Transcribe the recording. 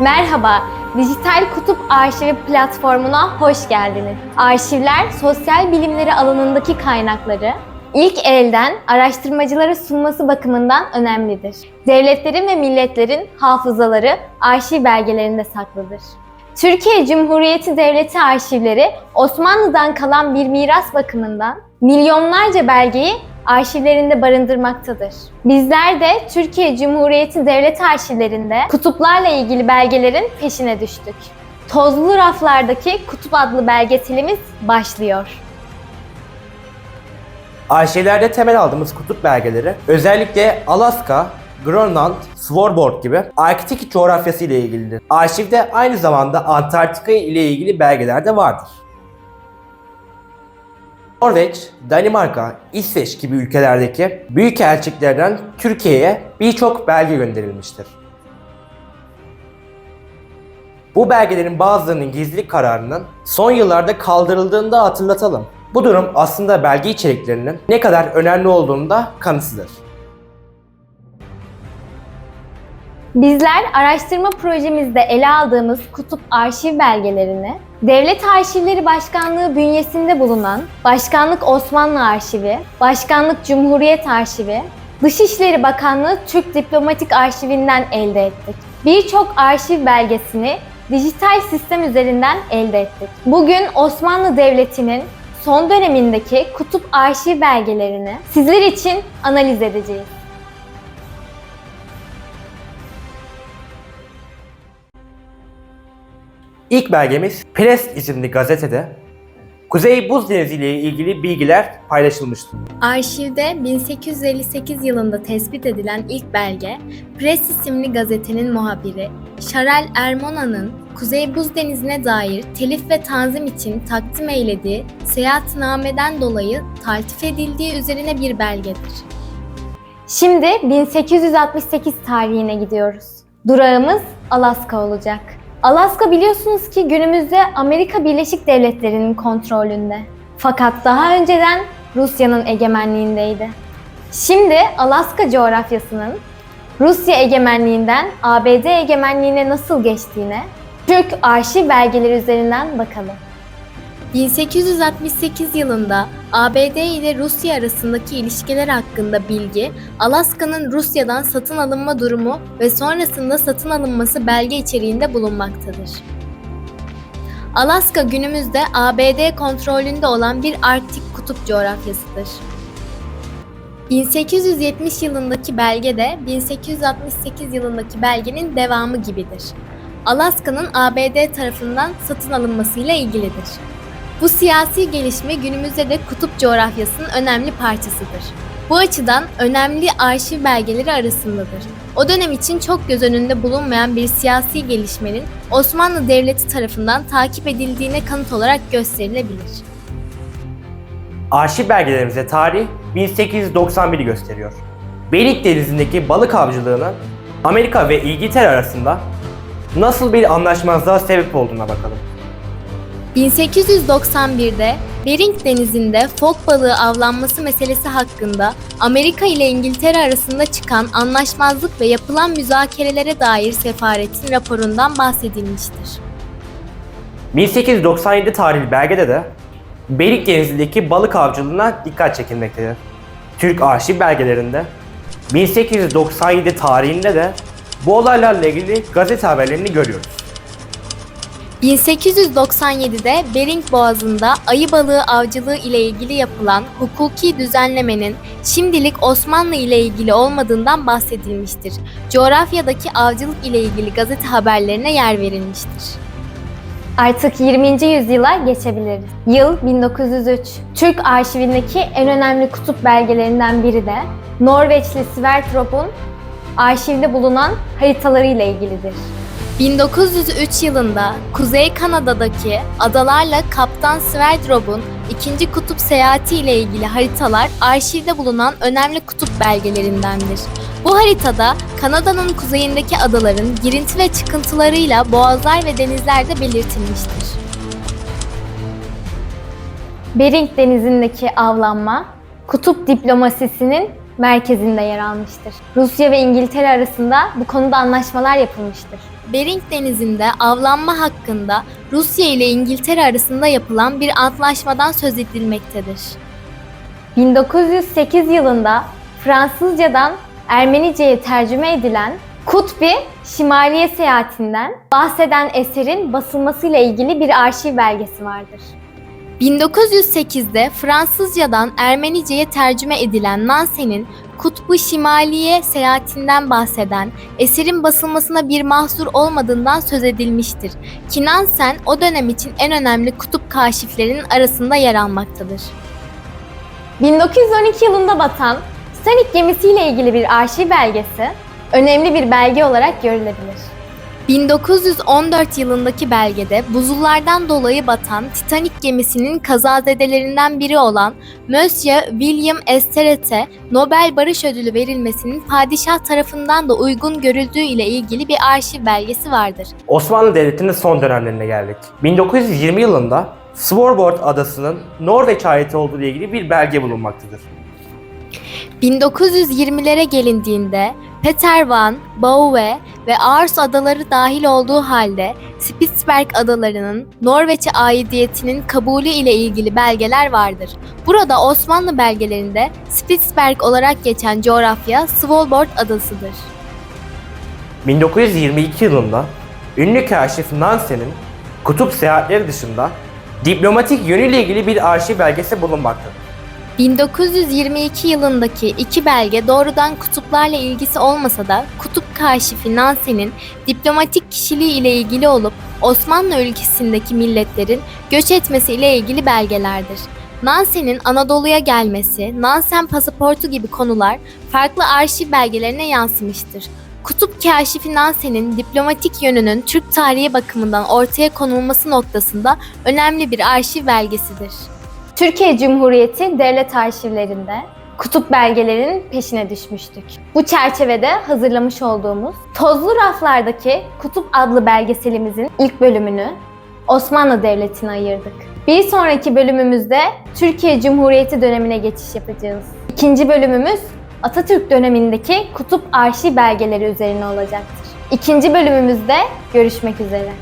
Merhaba, Dijital Kutup Arşivi platformuna hoş geldiniz. Arşivler, sosyal bilimleri alanındaki kaynakları ilk elden araştırmacılara sunması bakımından önemlidir. Devletlerin ve milletlerin hafızaları arşiv belgelerinde saklıdır. Türkiye Cumhuriyeti Devleti arşivleri Osmanlı'dan kalan bir miras bakımından milyonlarca belgeyi arşivlerinde barındırmaktadır. Bizler de Türkiye Cumhuriyeti Devlet arşivlerinde kutuplarla ilgili belgelerin peşine düştük. Tozlu raflardaki kutup adlı belgeselimiz başlıyor. Arşivlerde temel aldığımız kutup belgeleri özellikle Alaska, Grönland, Svalbard gibi Arktik coğrafyası ile ilgilidir. Arşivde aynı zamanda Antarktika ile ilgili belgeler de vardır. Norveç, Danimarka, İsveç gibi ülkelerdeki büyük elçiliklerden Türkiye'ye birçok belge gönderilmiştir. Bu belgelerin bazılarının gizlilik kararının son yıllarda kaldırıldığını da hatırlatalım. Bu durum aslında belge içeriklerinin ne kadar önemli olduğunu da kanıtlıdır. Bizler araştırma projemizde ele aldığımız kutup arşiv belgelerini Devlet Arşivleri Başkanlığı bünyesinde bulunan Başkanlık Osmanlı Arşivi, Başkanlık Cumhuriyet Arşivi, Dışişleri Bakanlığı Türk Diplomatik Arşivinden elde ettik. Birçok arşiv belgesini dijital sistem üzerinden elde ettik. Bugün Osmanlı Devleti'nin son dönemindeki kutup arşiv belgelerini sizler için analiz edeceğiz. İlk belgemiz Press isimli gazetede Kuzey Buz Denizi ile ilgili bilgiler paylaşılmıştır. Arşivde 1858 yılında tespit edilen ilk belge, Press isimli gazetenin muhabiri Şarel Ermona'nın Kuzey Buz Denizi'ne dair telif ve tanzim için takdim eylediği seyahatnameden dolayı taltif edildiği üzerine bir belgedir. Şimdi 1868 tarihine gidiyoruz. Durağımız Alaska olacak. Alaska biliyorsunuz ki günümüzde Amerika Birleşik Devletleri'nin kontrolünde. Fakat daha önceden Rusya'nın egemenliğindeydi. Şimdi Alaska coğrafyasının Rusya egemenliğinden ABD egemenliğine nasıl geçtiğine Türk arşiv belgeleri üzerinden bakalım. 1868 yılında ABD ile Rusya arasındaki ilişkiler hakkında bilgi, Alaska'nın Rusya'dan satın alınma durumu ve sonrasında satın alınması belge içeriğinde bulunmaktadır. Alaska günümüzde ABD kontrolünde olan bir Arktik kutup coğrafyasıdır. 1870 yılındaki belge de 1868 yılındaki belgenin devamı gibidir. Alaska'nın ABD tarafından satın alınmasıyla ilgilidir. Bu siyasi gelişme günümüzde de kutup coğrafyasının önemli parçasıdır. Bu açıdan önemli arşiv belgeleri arasındadır. O dönem için çok göz önünde bulunmayan bir siyasi gelişmenin Osmanlı Devleti tarafından takip edildiğine kanıt olarak gösterilebilir. Arşiv belgelerimize tarih 1891'i gösteriyor. Bering Denizi'ndeki balık avcılığının Amerika ve İngiltere arasında nasıl bir anlaşmazlığa sebep olduğuna bakalım. 1891'de Bering Denizi'nde fok balığı avlanması meselesi hakkında Amerika ile İngiltere arasında çıkan anlaşmazlık ve yapılan müzakerelere dair sefaretin raporundan bahsedilmiştir. 1897 tarihli belgede de Bering Denizi'ndeki balık avcılığına dikkat çekilmektedir. Türk arşiv belgelerinde 1897 tarihinde de bu olaylarla ilgili gazete haberlerini görüyoruz. 1897'de Bering Boğazı'nda ayı balığı avcılığı ile ilgili yapılan hukuki düzenlemenin şimdilik Osmanlı ile ilgili olmadığından bahsedilmiştir. Coğrafyadaki avcılık ile ilgili gazete haberlerine yer verilmiştir. Artık 20. yüzyıla geçebiliriz. Yıl 1903. Türk arşivindeki en önemli kutup belgelerinden biri de Norveçli Sverdrup'un arşivde bulunan haritalarıyla ilgilidir. 1903 yılında Kuzey Kanada'daki adalarla Kaptan Sverdrup'un ikinci kutup seyahati ile ilgili haritalar arşivde bulunan önemli kutup belgelerindendir. Bu haritada Kanada'nın kuzeyindeki adaların girinti ve çıkıntılarıyla boğazlar ve denizlerde belirtilmiştir. Bering Denizi'ndeki avlanma, kutup diplomasisinin merkezinde yer almıştır. Rusya ve İngiltere arasında bu konuda anlaşmalar yapılmıştır. Bering Denizi'nde avlanma hakkında Rusya ile İngiltere arasında yapılan bir antlaşmadan söz edilmektedir. 1908 yılında Fransızcadan Ermenice'ye tercüme edilen Kutbi Şimaliye Seyahatinden bahseden eserin basılmasıyla ilgili bir arşiv belgesi vardır. 1908'de Fransızcadan Ermenice'ye tercüme edilen Nansen'in Kutbu Şimaliye seyahatinden bahseden eserin basılmasına bir mahsur olmadığından söz edilmiştir. Ki Nansen o dönem için en önemli kutup kaşiflerinin arasında yer almaktadır. 1912 yılında batan Titanic gemisiyle ilgili bir arşiv belgesi önemli bir belge olarak görülebilir. 1914 yılındaki belgede buzullardan dolayı batan Titanic gemisinin kazazedelerinden biri olan Monsieur William Esterete Nobel Barış Ödülü verilmesinin padişah tarafından da uygun görüldüğü ile ilgili bir arşiv belgesi vardır. Osmanlı Devleti'nin son dönemlerine geldik. 1920 yılında Svalbard adasının Norveç aiti olduğu ile ilgili bir belge bulunmaktadır. 1920'lere gelindiğinde Peter Van, Bowe ve Aarhus adaları dahil olduğu halde Spitsberg adalarının Norveç'e aidiyetinin kabulü ile ilgili belgeler vardır. Burada Osmanlı belgelerinde Spitsberg olarak geçen coğrafya Svalbard adasıdır. 1922 yılında ünlü kaşif Nansen'in kutup seyahatleri dışında diplomatik yönüyle ilgili bir arşiv belgesi bulunmaktadır. 1922 yılındaki iki belge doğrudan kutuplarla ilgisi olmasa da kutup kaşifi Nansen'in diplomatik kişiliği ile ilgili olup Osmanlı ülkesindeki milletlerin göç etmesi ile ilgili belgelerdir. Nansen'in Anadolu'ya gelmesi, Nansen pasaportu gibi konular farklı arşiv belgelerine yansımıştır. Kutup kaşifi Nansen'in diplomatik yönünün Türk tarihi bakımından ortaya konulması noktasında önemli bir arşiv belgesidir. Türkiye Cumhuriyeti devlet arşivlerinde kutup belgelerinin peşine düşmüştük. Bu çerçevede hazırlamış olduğumuz Tozlu Raflardaki Kutup adlı belgeselimizin ilk bölümünü Osmanlı Devleti'ne ayırdık. Bir sonraki bölümümüzde Türkiye Cumhuriyeti dönemine geçiş yapacağız. İkinci bölümümüz Atatürk dönemindeki kutup arşiv belgeleri üzerine olacaktır. İkinci bölümümüzde görüşmek üzere.